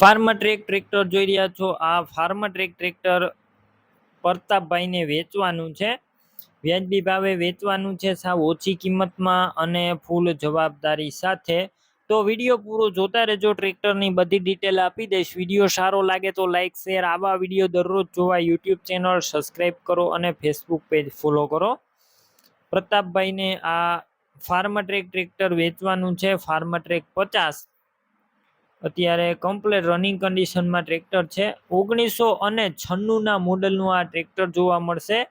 Pharma track tractor જોઈ રહ્યા છો. આ ફાર્મા ટ્રેક ટ્રેક્ટર પ્રતાપભાઈને વેચવાનું છે. વ્યાજબી ભાવે વેચવાનું છે. સાવ ઓછી કિંમતમાં અને ફૂલ જવાબદારી સાથે. તો વીડિયો પૂરો જોતા રહેજો. ટ્રેક્ટરની બધી ડિટેલ આપી દઈશ. વીડિયો સારો લાગે તો લાઇક શેર, આવા વીડિયો દરરોજ જોવા યુટ્યુબ ચેનલ સબસ્ક્રાઈબ કરો અને ફેસબુક પેજ ફોલો કરો. પ્રતાપભાઈને આ ફાર્મા ટ્રેક ટ્રેક્ટર વેચવાનું છે. ફાર્મા ટ્રેક પચાસ. અત્યારે કમ્પ્લેટ રનિંગ કન્ડિશનમાં ટ્રેક્ટર છે. ઓગણીસો અને છન્નુંના મોડલનું આ ટ્રેક્ટર જોવા મળશે.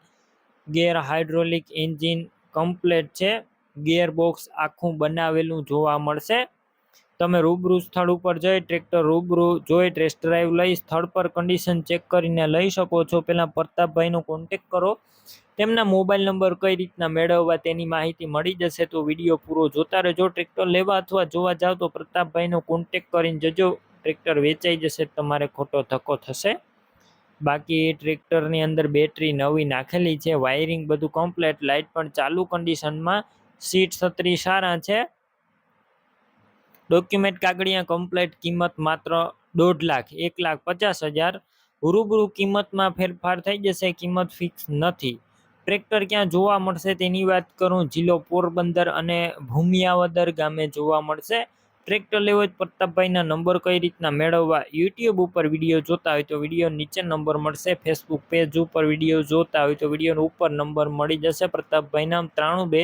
ગેર હાઇડ્રોલિક એન્જિન કમ્પ્લેટ છે. ગેર બોક્સ આખું બનાવેલું જોવા મળશે. તમે રૂબરૂ સ્થળ ઉપર જઈ ટ્રેક્ટર રૂબરૂ જોઈ ટેસ્ટ ડ્રાઈવ લઈ સ્થળ પર કન્ડિશન ચેક કરીને લઈ શકો છો. પહેલાં પ્રતાપભાઈનો કોન્ટેક કરો. તેમના મોબાઈલ નંબર કઈ રીતના મેળવવા તેની માહિતી મળી જશે તો વીડિયો પૂરો જોતા રહેજો. ટ્રેક્ટર લેવા અથવા જોવા જાવ તો પ્રતાપભાઈનો કોન્ટેક કરીને જજો. ટ્રેક્ટર વેચાઈ જશે, તમારે ખોટો ધક્કો થશે. બાકી ટ્રેક્ટરની અંદર બેટરી નવી નાખેલી છે વાયરિંગ બધું કમ્પ્લેટ લાઇટ પણ ચાલુ કન્ડિશનમાં સીટ છત્રી સારા છે. ડોક્યુમેન્ટ કાગળિયા કમ્પ્લેટ કિંમત માત્ર દોઢ લાખ, એક લાખ પચાસ હજાર. રૂબરૂ કિંમતમાં ફેરફાર થઈ જશે, કિંમત ફિક્સ નથી. ટ્રેક્ટર ક્યાં જોવા મળશે તેની વાત કરું, જિલ્લો પોરબંદર અને ભૂમિયાવદર ગામે જોવા મળશે. ટ્રેક્ટર લેવો જ પ્રતાપભાઈના નંબર કઈ રીતના મેળવવા? યુટ્યુબ ઉપર વીડિયો જોતા હોય તો વીડિયો નીચે નંબર મળશે. ફેસબુક પેજ ઉપર વીડિયો જોતા હોય તો વીડિયો ઉપર નંબર મળી જશે. પ્રતાપભાઈના ત્રાણું બે